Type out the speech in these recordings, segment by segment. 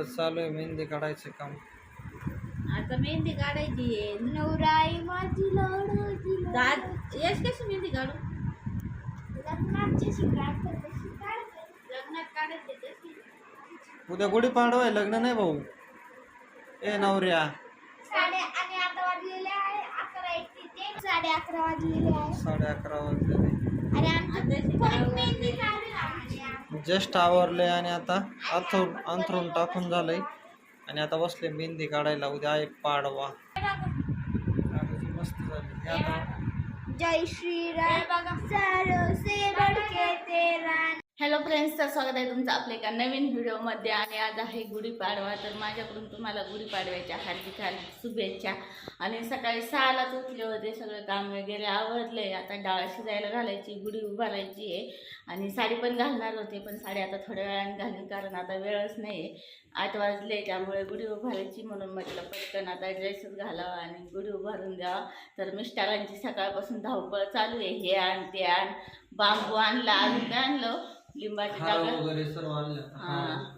इकडं चालू आहे मेहंदी काढायचं काम. आता मेहंदी काढायची आहे. नवराई माझी दाद यश कशी मेहंदी काढू? लग्नात जशी काढतात तशी काढते. लग्नात काढायची तशी. उद्या गुढीपाडवा आहे लग्न नाही भाऊ? ए नवऱ्या. साडे आणि आता वाजलेले आहे अकरा एकतीस साडे अकरा वाजलेले आहे. साडे अकरा वाजले आणि आमचं आता परत मेहंदी. जस्ट आवरले आणि आता अंथरून अंथरून टाकून झालंय. आणि आता बसले मेहंदी काढायला उद्या आहे पाडवा. मस्त झाली. आता जय श्री हॅलो फ्रेंड्स तर स्वागत आहे तुमचं आपल्या एका नवीन व्हिडिओमध्ये. आणि आज आहे गुढीपाडवा तर माझ्याकडून तुम्हाला गुढीपाडव्याच्या हार्दिक हार्दिक शुभेच्छा. आणि सकाळी सहालाच उठले होते सगळं काम वगैरे आवरले. आता डाळ शिजायला घालायची गुढी उभारायची आहे. आणि साडी पण घालणार होते पण साडी आता थोड्या वेळाने घालून कारण आता वेळच नाही आहे आठ वाजले त्यामुळे गुढी उभारायची म्हणून म्हटलं पटकन आता ड्रेसच घालावा आणि गुढी उभारून द्यावा. तर मिस्टरांची सकाळपासून धावपळ चालू आहे हे आण ते आण. बांबू आणला अजून काय आणलं? लिंबाचे हा.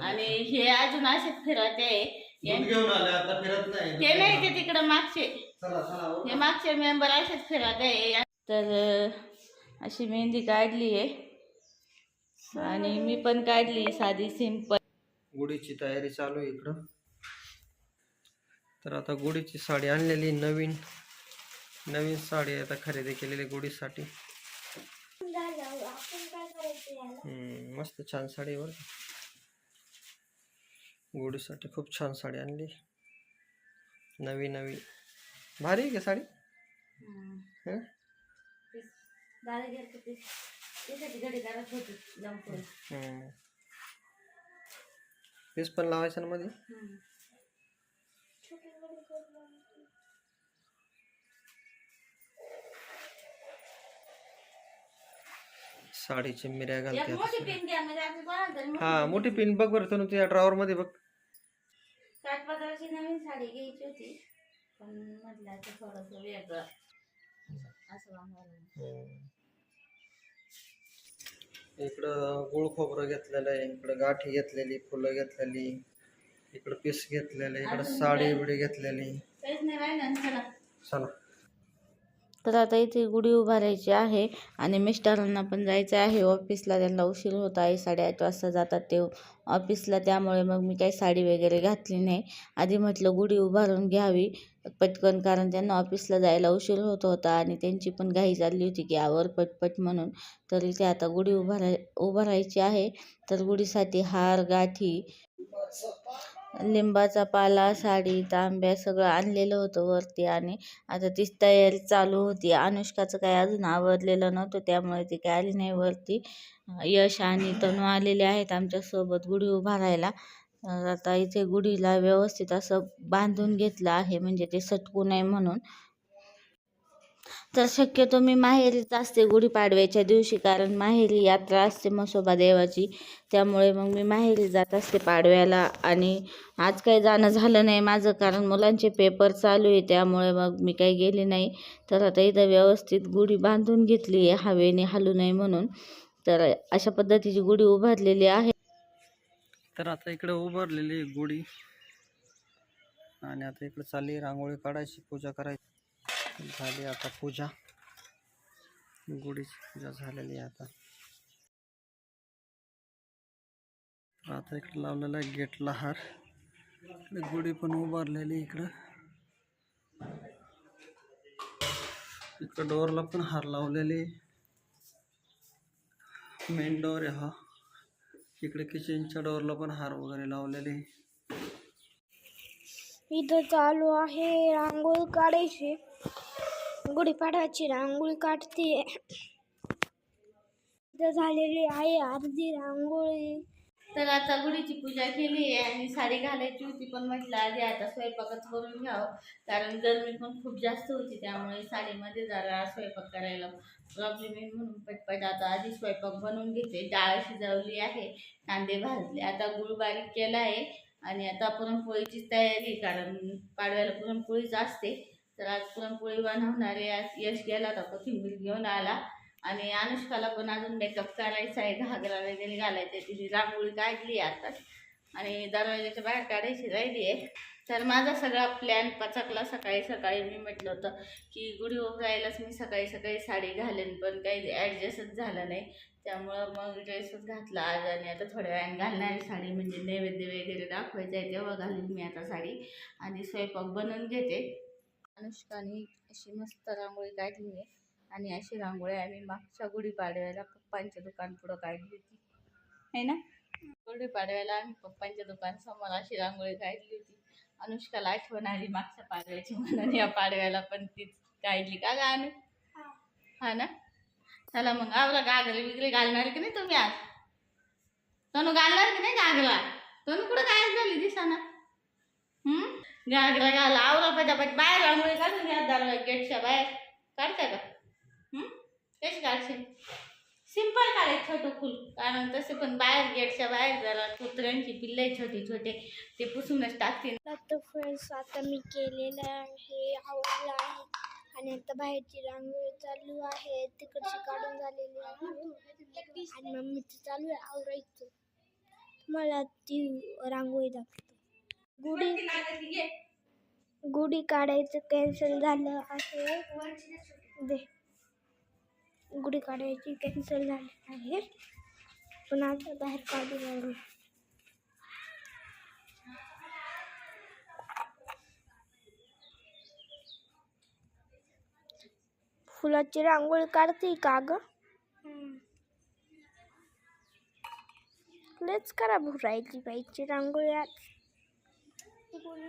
आणि हे अजून असेच फिरत आहे. ते नाही. ते तिकडं मागचे. हो. हे मागचे मेंबर असेच फिरत आहे. तर अशी मेहंदी काढली आहे. आणि मी पण काढली साधी सिंपल गुढीची तयारी चालू आहे इकडं. तर आता गुढीची साडी आणलेली नवीन. नवीन साडी आता खरेदी केलेली गुढीसाठी. मस्त छान साडी आहे बरं. गुढीसाठी खूप छान साडी आणली. नवी नवी. भारी आहे का साडी? हं? घडी करत होती लंपड. हम्म. पीस पण लावायचं ना मध्ये हम्म. साडीची मिऱ्या एक घालते मोठी आता. पिन घ्या म्हणजे आम्ही कोणाला तरी मोठी हा मोठी पिन बघ बरं तनु तुझ्या ड्रॉवर मध्ये बघ काठपदराची नवीन साडी घ्यायची होती पण म्हटलं आता थोडंसं वेगळं असं बांधायला इकडं गुळ खोबरं घेतलेलं आहे इकडं गाठी घेतलेली फुलं घेतलेली इकडं पीस घेतलेले इकडं साडी? बिडी घेतलेली. चला. तर आता इथे गुढी उभारायची आहे आणि मिस्टरांना पण जायचं आहे. ऑफिसला त्यांना उशीर होत आहे. साडेआठ वाजता जातात ते ऑफिसला. त्यामुळे मग मी काही साडी वगैरे घातली नाही. आधी म्हटलं गुढी उभारून घ्यावी पटकन कारण त्यांना ऑफिसला जायला उशीर होत होता आणि त्यांची पण घाई चालली होती की आवर पटपट म्हणून. तर इथे आता गुढी उभाराय उभारायची आहे. तर गुढीसाठी हार गाठी लिंबाचा पाला साडी तांब्या सगळं आणलेलं होतं वरती आणि आता तीच तयारी चालू होती. अनुष्काचं काय अजून आवडलेलं नव्हतं त्यामुळे ती काय आली नाही वरती. यश आणि तनू आलेले आहेत आमच्यासोबत गुढी उभारायला. तर आता इथे गुढीला व्यवस्थित असं बांधून घेतलं आहे म्हणजे ते सटकू नये म्हणून. तर शक्यतो मी माहेरीच असते गुढीपाडव्याच्या दिवशी कारण माहेरी यात्रा असते म्हसोबा देवाची. त्यामुळे मग मी माहेरी जात असते पाडव्याला. आणि आज काही जाणं झालं नाही माझं कारण मुलांचे पेपर चालू आहे त्यामुळे मग मी काही गेले नाही. तर आता इथं व्यवस्थित गुढी बांधून घेतली आहे हवेने हलू नये म्हणून. तर अशा पद्धतीची गुढी उभारलेली आहे. तर आता इकडे उभारलेली आहे गुढी. आणि आता इकडे चालली रांगोळी काढायची पूजा करायची. आता पूजा. गुढीची पूजा आता. आता इकडे लावलेला आहे गेटला हार. इकडे गुढी पण उभारलेली इकडं. इकडं हार मेन डोअर आहे हा. इकडे किचनच्या डोअरला पण हार वगैरे लावलेले चालू आहे रांगोळी काढायची. गुढीपाडव्याची रांगोळी काढते. झालेली आहे अर्धी रांगोळी. तर आता गुढीची पूजा केली आहे आणि साडी घालायची होती पण म्हटलं आधी आता स्वयंपाकच करून घ्यावं. कारण गरमी पण खूप जास्त होती त्यामुळे साडीमध्ये जरा स्वयंपाक करायला प्रॉब्लेम येईल म्हणून पटपट आता आधी स्वयंपाक बनवून घेते. डाळ शिजवली आहे कांदे भाजले. आता गुळ बारीक केला आहे आणि आता पुरणपोळीचीच तयारी कारण पाडव्याला पुरणपोळीच असते. तर आज पुरणपोळी बनवणार आहे. आज यश गेला होता कोथिंबीर घेऊन आला. आणि अनुष्काला पण अजून मेकअप करायचा आहे घागरा वगैरे घालायचा आहे तिने रांगोळी काढली आता. आणि दरवाजाच्या बाहेर काढायची राहिली आहे. तर माझा सगळा प्लॅन पचकला. सकाळी सकाळी मी म्हटलं होतं की गुढी उभारायलाच मी सकाळी सकाळी साडी घालेन पण काही ॲडजस्टच झालं नाही. त्यामुळं मग ड्रेसच घातला आज आणि आता थोड्या वेळाने घालणार साडी. म्हणजे नैवेद्य वगैरे दाखवायचं आहे तेव्हा घालीन मी आता साडी. आणि स्वयंपाक बनवून घेते. अनुष्काने अशी मस्त रांगोळी काढली आहे आणि अशी रांगोळी आम्ही मागच्या गुढीपाडव्याला पप्पांच्या दुकान पुढं काढली होती. है ना? गुढीपाडव्याला आम्ही पप्पांच्या दुकानसमोर अशी रांगोळी काढली होती. अनुष्काला आठवण आली मागच्या पाडव्याची म्हणून या पाडव्याला पण तीच काढली. का गा अनु? हा. ना? चला मग आवला गागरे बिगरे घालणार की नाही तुम्ही आज? तनु घालणार की नाही गागरा तनु कुठं काय झाली दिसाना? हम्म? गागरा घाला आवरा पटापट. बाहेर रांगोळी काढून घ्या दरवाजा गेटच्या बाहेर. काढता का? तेच कशी काढशील. सिंपल काढे छोटं फुल. कारण तसे पण बाहेर गेटच्या बाहेर जरा कुत्र्यांची पिल्ले छोटे छोटे ते पुसूनच टाकतील. फ्रेंड्स आता मी केलेलं आहे आवडलं आहे. आणि आता बाहेरची रांगोळी चालू आहे. तिकडची काढून झालेली आहे. आणि मम्मीचं चालू आहे आवरायचं. मला ती रांगोळी दाखवते. गुढी गुढी काढायचं कॅन्सल झालं आहे. दे. गुढी काढायची कॅन्सल झाली आहे. पण आता बाहेर काढू लागलो. फुलाची रांगोळी काढते का ग? लेच करा भुरायची बाईची रांगोळी आज. बोला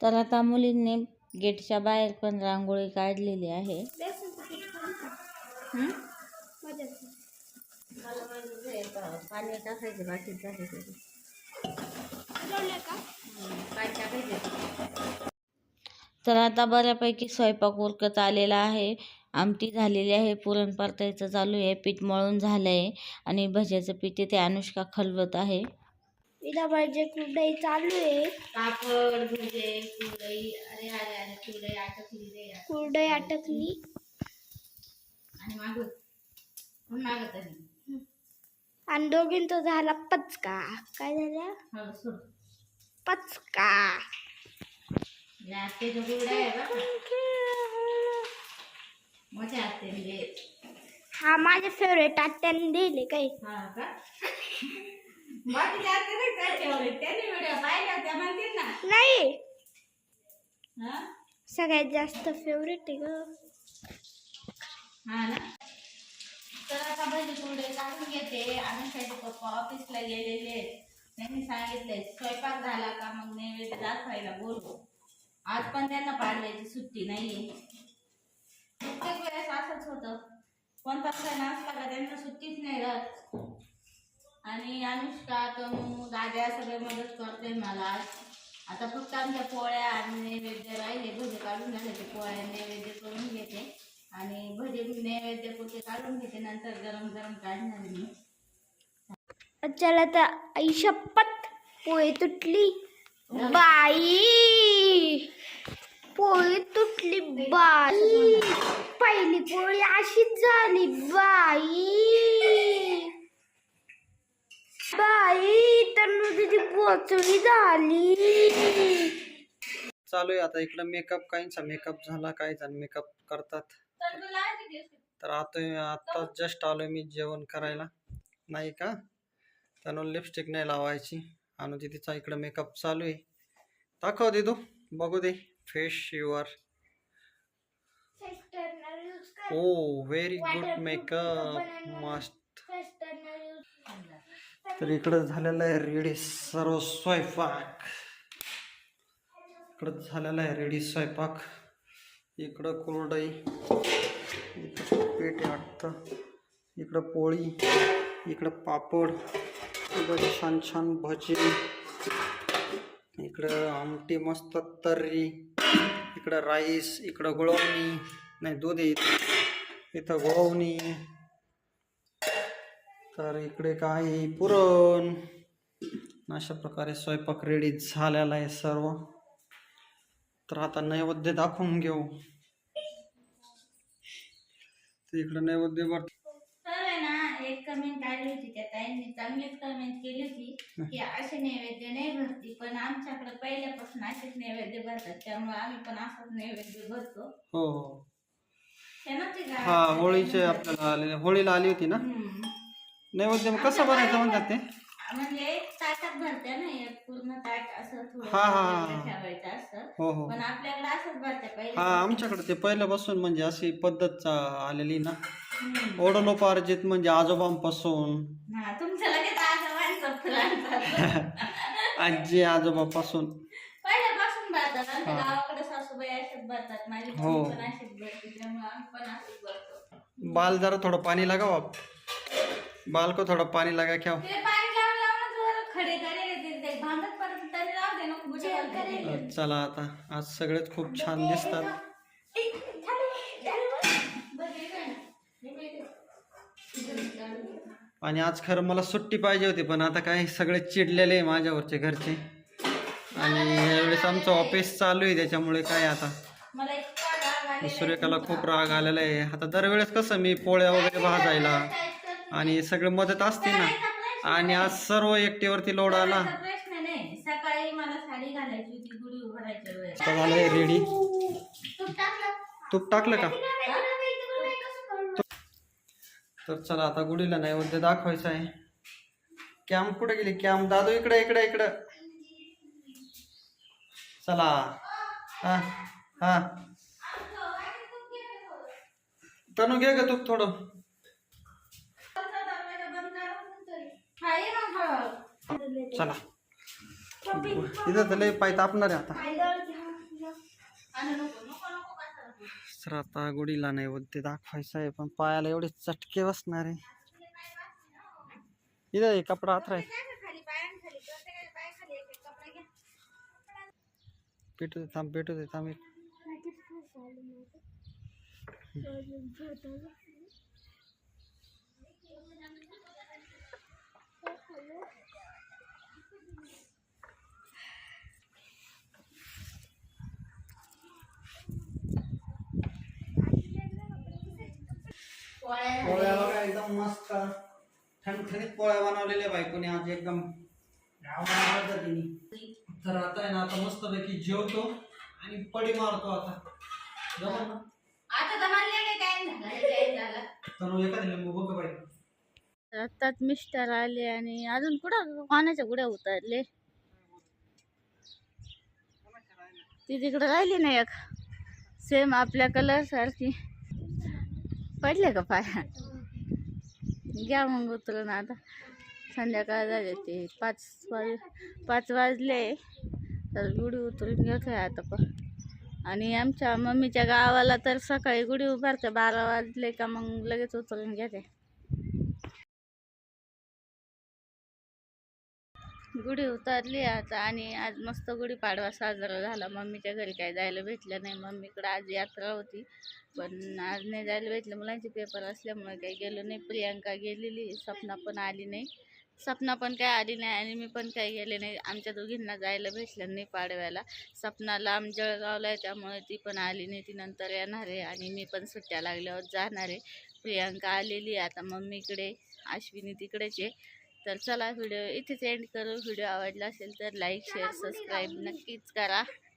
तर आता मुलींनी गेटच्या बाहेर पण रांगोळी काढलेली आहे. पाणी टाकायचे बाकी टाकायचे तर आता बऱ्यापैकी स्वयंपाक उरकत आलेला आहे. आमटी झालेली आहे पुरण परतायचं चालू आहे पीठ मळून झालं आहे आणि भज्याचं पीठ ते अनुष्का खलवत आहे. विधा पाहिजे कुठेही चालू आहे. पापड भजे कुरडई अरे अरे अरे कुरडई अटकली रे कुरडई अटकली आणि माग मागत आहे आणि दोघींचा झाला पचका. काय झाला? हळू सोड. पचका. हा माझे फेवरेट आत्याने दिले काय? हा का? बाकीच्या आत्या नाही हा? सगळ्यात जास्त फेवरेट आहे ग. हा ना? तर आता भजी कुरडे काढून घेते. आणि पप्पा ऑफिसला गेलेले आहेत. त्यांनी सांगितलंय स्वयंपाक झाला का मग नैवेद्य दाखवायला बोलवू आज पण त्यांना पाडव्याची सुट्टी नाहीये. प्रत्येक वेळेस असंच होतं. कोणता सण असला का त्यांना सुट्टीच नाही राहत. आणि अनुष्का तनू दाद्या सगळे मदत करते मला आज. आता फक्त आमच्या पोळ्या आणि नैवेद्य राहिले. भजे काढून झाले ते पोळ्या नैवेद्य करून घेते. आणि भजे नैवेद्य पोते काढून घेते नंतर गरम गरम काढणार मी. चला तर आई शपथ. पोळी तुटली. बाई. पोळी तुटली बाई. पहिली पोळी अशीच झाली बाई. बाई तर तुझी पोचळी झाली. चालू आहे आता इकडं मेकअप काहींचा मेकअप झाला काही जण मेकअप करतात. तर आता आता जस्ट आलो मी जेवण करायला. नाही का? त्यानं लिपस्टिक नाही लावायची. आणि तिचा इकडं मेकअप चालू आहे. दाखव दे. तू बघू दे face your oh very good makeup मस्त तर इकडं झालेलं आहे रेडी सर्व स्वयंपाक. इकडं झालेला आहे रेडी स्वयंपाक. इकडं कुरडई इकडं पेट वाटतं. इकडं पोळी इकडं पापड. छान छान भजी. इकडं आमटी मस्त तर्री इकडं राईस इकडं गुळवणी नाही दूध इथं. गुळवणी. तर इकडे काही पुरण. अशा प्रकारे स्वयंपाक रेडी झालेला आहे सर्व. तर आता नैवेद्य दाखवून घेऊ. इकडं इकडे नैवेद्य कमेंट आली होती त्या ताईंनी चांगलीच कमेंट केली होती की असे नैवेद्य नाही भरती पण आमच्याकडे पहिल्यापासून असेच नैवेद्य भरतात त्यामुळे आम्ही पण असंच नैवेद्य भरतो. हो हो. हे का हा होळीचे आपल्याला आले होळीला आली होती ना? हम्म. नैवेद्य मग कसं भरायचं म्हणतात ते? म्हणजे एक ताटात भरते ना एक पूर्ण ताट असं थोडं हा, हा, हा. वेगळं ठेवायचं असतं हो हो. पण आपल्याकडे असंच भरते पहिले हा आमच्याकडे ते पहिल्यापासून म्हणजे अशी पद्धत चा- आलेली ना. ओढलोपार्जित म्हणजे आजोबांपासून. हा तुमच्या लगेच आजोबांचा फुलांचा आजी आजोबापासून. पहिल्यापासून भरतात आमच्या हा. गावाकडे सासूबाई असेच भरतात माझी हो. मम्मी पण अशीच भरते त्यामुळे आम्ही पण असंच भरतो बाल जरा थोडं पाणी लगाव. बाल को थोडं पाणी लगा क्या ते पाणी लावून लावून जरा खडे करे ते ते भांगत पडत तरी राहू दे नको बुटे घालते. चला आता. आज सगळेच खूप छान दिसतात ए, झालं, झालं. बरं, हे काय? हे काय ते? इथं काढून घे. आणि आज खरं मला सुट्टी पाहिजे होती पण आता काय सगळे चिडलेले आहे माझ्यावरचे घरचे. आणि यावेळेस आमचं ऑफिस चालू आहे त्याच्यामुळे काय आता. सूर्यकाला खूप. राग आलेला आहे. आता दरवेळेस कसं मी पोळ्या वगैरे भाजायला आणि सगळे मदत असते ना. आणि आज सर्व एकटीवरती लोड आला. रेडी तूप टाकलं. का? तर चला आता गुढीला नैवेद्य दाखवायचं आहे. कॅम्प कुठे गेली? कॅम्प दादू इकडे इकडे इकडे. चला. हा हा. तनू घे ग तू थोडं. चला. इथं तर लय पाय तापणार आहे आता आणि नको नको नको काय करू. तर आता गुढीला नैवेद्य दाखवायचं आहे पण पायाला एवढे चटके बसणार आहे इथं हे कपडा आथरा आहे खाली पायांखाली प्रत्येकाच्या पायाखाली एक एक कपडा घ्या पेटू दे थांब पेटू दे थांब एक. पोळ्या पोळ्या बघा एकदम मस्त ठणठणीत पोळ्या बनवलेल्या बायकोने आज एकदम. तर आता आहे ना आता मस्तपैकी जेवतो आणि पडी मारतो आता. जमल ना. तर एखादी लिंबू बघ बाई. आत्ताच मिस्टर आले आणि अजून कुठं कोणाच्या गुड्या उतरले. ती तिकडे राहिली ना एक. सेम आपल्या कलर सारखी. पडले का पाया? घ्या मग उतरून आता. संध्याकाळ झाले ते. पाच वाज पाच वाजले. तर गुढी उतरून घेतोय आता पण. आणि आमच्या मम्मीच्या गावाला तर सकाळी गुढी उभारते. बारा वाजले का मग लगेच उतरून घेते. गुढी उतरली आता आणि आज मस्त गुढीपाडवा साजरा झाला. मम्मीच्या घरी काय जायला भेटलं नाही. मम्मीकडं आज यात्रा होती. पण आज नाही जायला भेटलं. मुलांचे पेपर असल्यामुळे काही गेलो नाही. प्रियांका गेलेली. सपना पण आली नाही. सपना पण काय आली नाही आणि मी पण काही गेले नाही. आमच्या दोघींना जायला भेटलं नाही पाडव्याला. सपनाला आम जळगावला आहे. त्यामुळे ती पण आली नाही. ती नंतर येणार आहे आणि मी पण सुट्ट्या लागल्यावर जाणार आहे. प्रियांका आलेली आता मम्मीकडे अश्विनी तिकडेच आहे. तर चला व्हिडिओ इथेच एंड करू. व्हिडिओ आवडला असेल तर लाईक शेअर सबस्क्राईब नक्कीच करा.